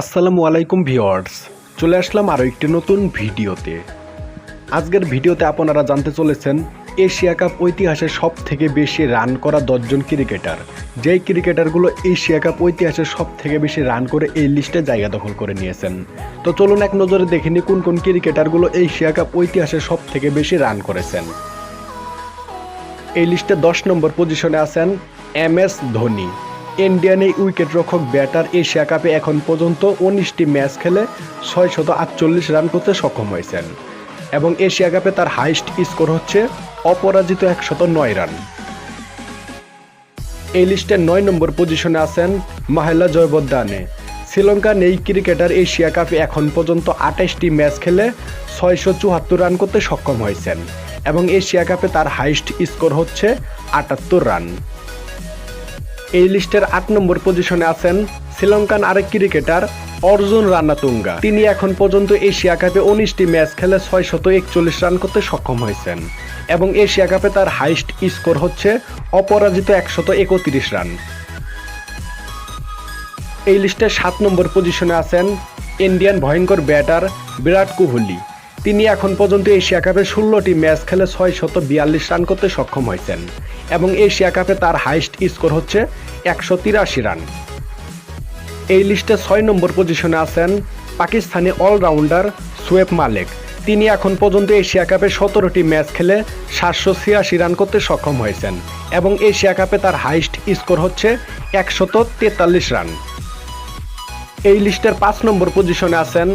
আসসালামু আলাইকুম ভিওয়ার্স চলে আসলাম আরও একটি নতুন ভিডিওতে। আজকের ভিডিওতে আপনারা জানতে চলেছেন, এশিয়া কাপ ঐতিহাসে সব থেকে বেশি রান করা দশজন ক্রিকেটার। যেই ক্রিকেটারগুলো এশিয়া কাপ ঐতিহাসে সব থেকে বেশি রান করে এই লিস্টে জায়গা দখল করে নিয়েছেন। তো চলুন এক নজরে দেখে নিই কোন কোন ক্রিকেটারগুলো এশিয়া কাপ ঐতিহাসে সব থেকে বেশি রান করেছেন। এই লিস্টে দশ নম্বর পজিশনে আছেন এম এস ধোনি। ইন্ডিয়ান এই উইকেট রক্ষক ব্যাটার এশিয়া কাপে এখন পর্যন্ত উনিশটি ম্যাচ খেলে ছয় শত আটচল্লিশ রান করতে সক্ষম হয়েছেন। এবং এশিয়া কাপে তার হাইস্ট স্কোর হচ্ছে অপরাজিত একশত নয় রান। এই লিস্টে নয় নম্বর পজিশনে আছেন মাহেলা জয়বদ্দানে শ্রীলঙ্কার এই ক্রিকেটার এশিয়া কাপে এখন পর্যন্ত আঠাশটি ম্যাচ খেলে ছয়শো চুয়াত্তর রান করতে সক্ষম হয়েছেন। এবং এশিয়া কাপে তার হাইস্ট স্কোর হচ্ছে আটাত্তর রান। এই লিস্টের আট নম্বর পজিশনে আছেন শ্রীলঙ্কান আরেক ক্রিকেটার অর্জুন রানাতুঙ্গা। তিনি এখন পর্যন্ত এশিয়া কাপে উনিশটি ম্যাচ খেলে ছয় শত একচল্লিশ রান করতে সক্ষম হয়েছেন এবং এশিয়া কাপে তার হাইস্ট স্কোর হচ্ছে অপরাজিত একশত একত্রিশ রান। এই লিস্টে সাত নম্বর পজিশনে আছেন ইন্ডিয়ান ভয়ঙ্কর ব্যাটার বিরাট কোহলি। তিনি এখন পর্যন্ত এশিয়া কাপে ষোলোটি ম্যাচ খেলে ছয় শত বিয়াল্লিশ রান করতে সক্ষম হয়েছেন এবং এশিয়া কাপে তার হাইস্ট স্কোর হচ্ছে একশো তিরাশি রান। এই লিস্টে ছয় নম্বর পজিশনে আছেন পাকিস্তানি অলরাউন্ডার সোয়েব মালেক। তিনি এখন পর্যন্ত এশিয়া কাপে সতেরোটি ম্যাচ খেলে সাতশো ছিয়াশি রান করতে সক্ষম হয়েছেন এবং এশিয়া কাপে তার হাইস্ট স্কোর হচ্ছে একশত তেতাল্লিশ রান। এই লিস্টের পাঁচ নম্বর পজিশনে আছেন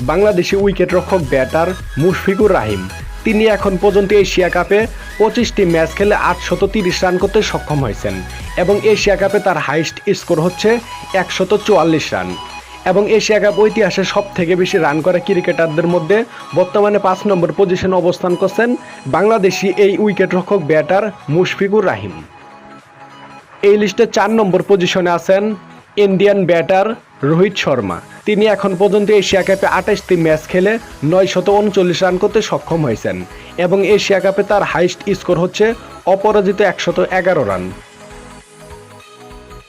বাংলাদেশি উইকেট রক্ষক ব্যাটার মুশফিকুর রাহিম। তিনি এখন পর্যন্ত এশিয়া কাপে পঁচিশটি ম্যাচ খেলে আটশত তিরিশ রান করতে সক্ষম হয়েছেন এবং এশিয়া কাপে তার হাইস্ট স্কোর হচ্ছে একশত চুয়াল্লিশ রান। এবং এশিয়া কাপ ঐতিহাসে সব থেকে বেশি রান করা ক্রিকেটারদের মধ্যে বর্তমানে পাঁচ নম্বর পজিশনে অবস্থান করছেন বাংলাদেশি এই উইকেট রক্ষক ব্যাটার মুশফিকুর রাহিম। এই লিস্টে চার নম্বর পজিশনে আছেন ইন্ডিয়ান ব্যাটার রোহিত শর্মা। তিনি এখন পর্যন্ত এশিয়া কাপে আঠাশটি ম্যাচ খেলে নয় শত উনচল্লিশ রান করতে সক্ষম হয়েছেন এবং এশিয়া কাপে তার হাইস্ট স্কোর হচ্ছে অপরাজিত একশত এগারো রান।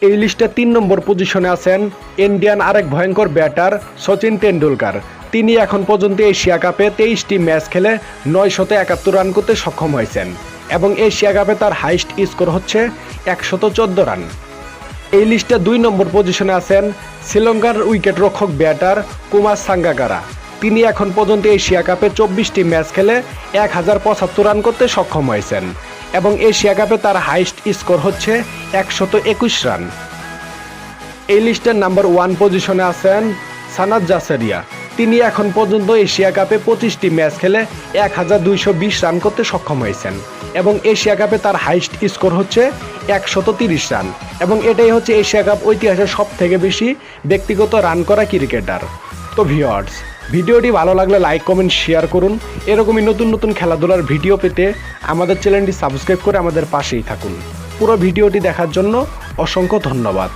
এই লিস্টে তিন নম্বর পজিশনে আছেন ইন্ডিয়ান আরেক ভয়ঙ্কর ব্যাটার সচিন তেন্ডুলকার। তিনি এখন পর্যন্ত এশিয়া কাপে তেইশটি ম্যাচ খেলে নয় শত একাত্তর রান করতে সক্ষম হয়েছেন এবং এশিয়া কাপে তার হাইস্ট স্কোর হচ্ছে একশত চোদ্দ রান। এই লিস্টে দুই নম্বর পজিশনে আছেন শ্রীলঙ্কার উইকেট রক্ষক ব্যাটার কুমার সাঙ্গাকারা। তিনি এখন পর্যন্ত এশিয়া কাপে চব্বিশটি ম্যাচ খেলে এক হাজার পঁচাত্তর রান করতে সক্ষম হয়েছেন এবং এশিয়া কাপে তার হাইস্ট স্কোর হচ্ছে একশত একুশ রান। এই লিস্টের নাম্বার ওয়ান পজিশনে আছেন সানাদ জাসারিয়া। তিনি এখন পর্যন্ত এশিয়া কাপে পঁচিশটি ম্যাচ খেলে এক হাজার দুইশো বিশ রান করতে সক্ষম হয়েছেন। এবং এশিয়া কাপে তার হাইস্ট স্কোর হচ্ছে একশত তিরিশ রান। এবং এটাই হচ্ছে এশিয়া কাপ ঐতিহাসের সব থেকে বেশি ব্যক্তিগত রান করা ক্রিকেটার। তো ভিওয়ার্স ভিডিওটি ভালো লাগলে লাইক, কমেন্ট, শেয়ার করুন। এরকমই নতুন নতুন খেলাধুলার ভিডিও পেতে আমাদের চ্যানেলটি সাবস্ক্রাইব করে আমাদের পাশেই থাকুন। পুরো ভিডিওটি দেখার জন্য অসংখ্য ধন্যবাদ।